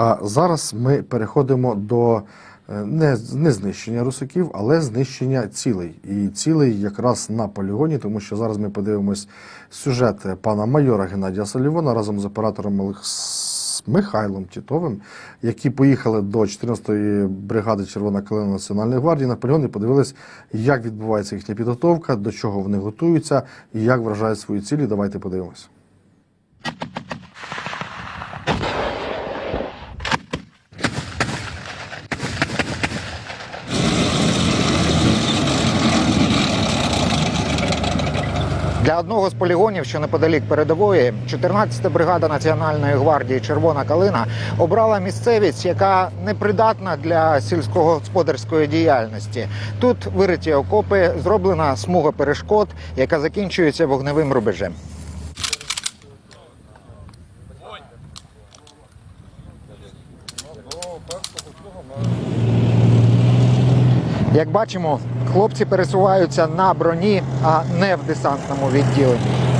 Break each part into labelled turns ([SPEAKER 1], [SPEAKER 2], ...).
[SPEAKER 1] А зараз ми переходимо до е, не, не знищення русаків, але знищення цілей. І цілей якраз на полігоні, тому що зараз ми подивимось сюжет пана майора Геннадія Салівона разом з оператором Олекс... Михайлом Тітовим, які поїхали до 14-ї бригади Червона калина Національної гвардії на полігон і подивились, як відбувається їхня підготовка, до чого вони готуються і як вражають свої цілі. Давайте подивимось.
[SPEAKER 2] Для одного з полігонів, що неподалік передової, 14-та бригада Національної гвардії Червона калина обрала місцевість, яка непридатна для сільськогосподарської діяльності. Тут вириті окопи, зроблена смуга перешкод, яка закінчується вогневим рубежем. Як бачимо, хлопці пересуваються на броні, а не в десантному відділенні.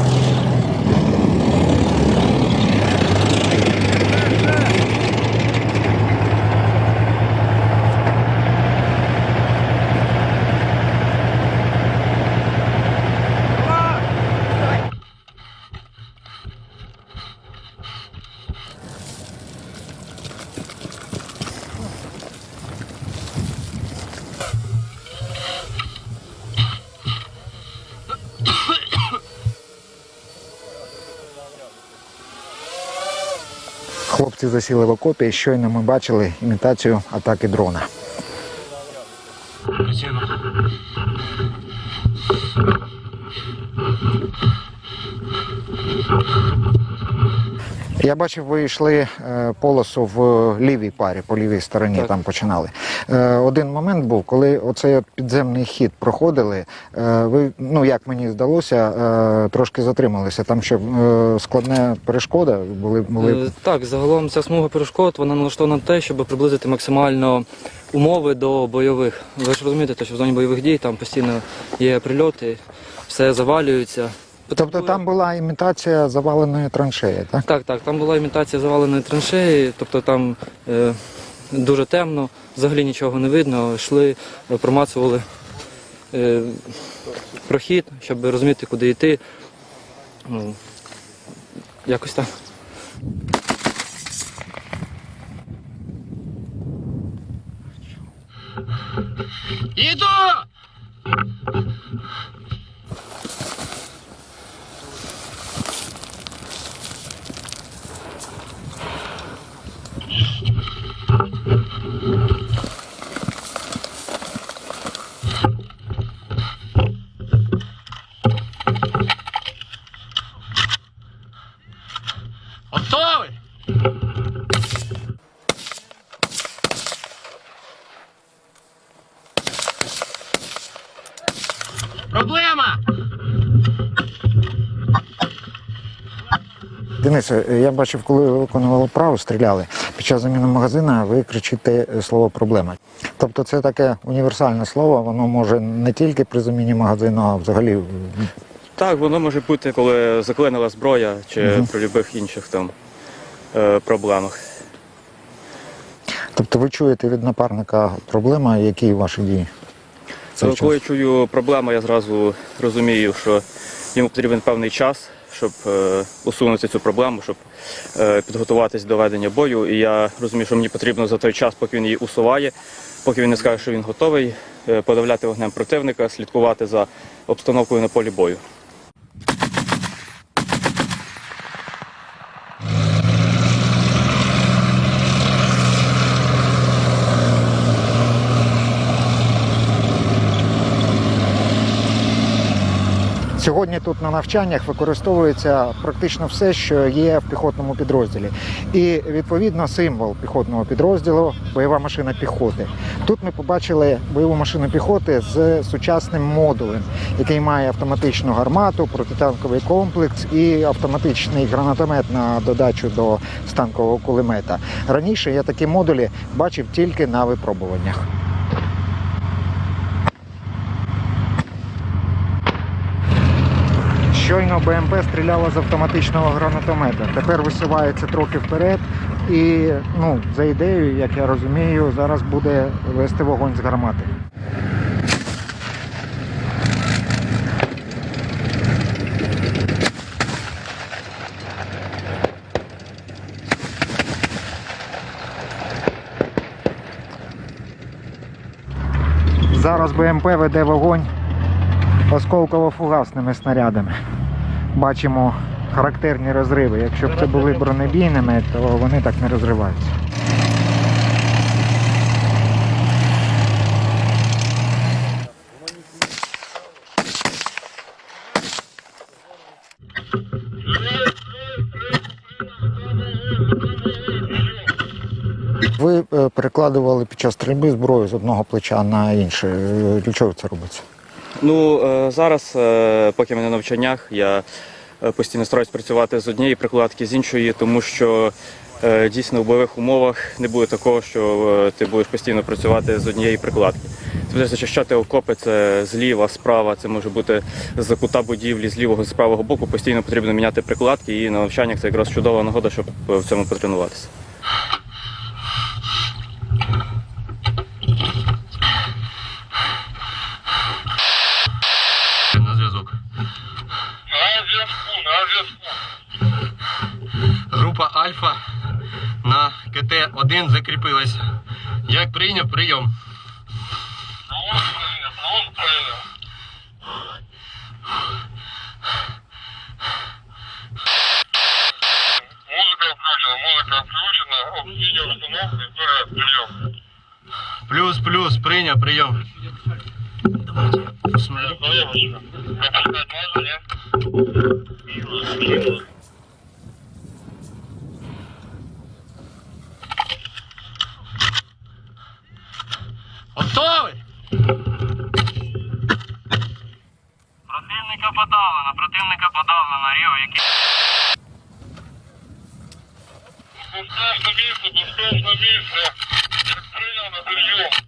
[SPEAKER 2] Хлопці засіли в окопі, і щойно ми бачили імітацію атаки дрона. Я бачив, ви йшли е, полосу в лівій парі, по лівій стороні
[SPEAKER 3] Так.
[SPEAKER 2] там починали. Е, один момент був, коли оцей от підземний хід проходили, е, ви, ну як мені здалося, трошки затрималися. Там ще складна перешкода були. були...
[SPEAKER 3] Так, загалом ця смуга перешкод вона налаштована на те, щоб приблизити максимально умови до бойових. Ви ж розумієте, що в зоні бойових дій там постійно є прильоти, все завалюється.
[SPEAKER 2] Тобто там була імітація заваленої траншеї, так?
[SPEAKER 3] Так, так, там була імітація заваленої траншеї, тобто там е, дуже темно, взагалі нічого не видно, йшли, е, промацували е, прохід, щоб розуміти, куди йти. Ну, якось так.
[SPEAKER 4] Іду! Готовий? Проблема!
[SPEAKER 2] Денисе, я бачив, коли ви виконували право, стріляли. Під час заміни магазина ви кричите слово проблема. Тобто це таке універсальне слово, воно може не тільки при заміні магазину, а взагалі.
[SPEAKER 5] Так, воно може бути, коли заклинила зброя чи
[SPEAKER 2] Мгм.
[SPEAKER 5] при будь-яких інших там е, проблемах.
[SPEAKER 2] Тобто ви чуєте від напарника проблема, які ваші дії?
[SPEAKER 5] Коли я
[SPEAKER 2] час?
[SPEAKER 5] чую проблему, я зразу розумію, що йому потрібен певний час, щоб е, усунути цю проблему, щоб е, підготуватись до ведення бою. І я розумію, що мені потрібно за той час, поки він її усуває, поки він не скаже, що він готовий, е, подавляти вогнем противника, слідкувати за обстановкою на полі бою.
[SPEAKER 2] Сьогодні тут на навчаннях використовується практично все, що є в піхотному підрозділі. І відповідно символ піхотного підрозділу бойова машина піхоти. Тут ми побачили бойову машину піхоти з сучасним модулем, який має автоматичну гармату, протитанковий комплекс і автоматичний гранатомет на додачу до станкового кулемета. Раніше я такі модулі бачив тільки на випробуваннях. Щойно БМП стріляла з автоматичного гранатомета. Тепер висувається трохи вперед. І ну, за ідеєю, як я розумію, зараз буде вести вогонь з гармати. Зараз БМП веде вогонь осколково-фугасними снарядами. Бачимо характерні розриви. Якщо б це були бронебійними, то вони так не розриваються. Ви е, перекладували під час стрільби зброю з одного плеча на інше. Для чого це робиться?
[SPEAKER 5] Ну е, зараз, е, поки ми на навчаннях, я е, постійно стараюсь працювати з однієї прикладки, з іншої, тому що дійсно в бойових умовах не буде такого, що ти будеш постійно працювати з однієї прикладки. Ти будеш зачищати окопи, це зліва, справа, це може бути з кута будівлі, з лівого, з правого боку. Постійно потрібно міняти прикладки, і на навчаннях це якраз чудова нагода, щоб в цьому потренуватися.
[SPEAKER 4] Зв'язку, на зв'язку. Група Альфа на КТ-1 закріпилась. Як прийняв, прийом.
[SPEAKER 6] Музыка включена, музыка включена, видео установка, история, прием.
[SPEAKER 4] Плюс, плюс, прийняв, прийом. Готовий? Противника подавлено, противника подавлено, Ріо, який...
[SPEAKER 6] Место, пускаешь на место. Прием на прием.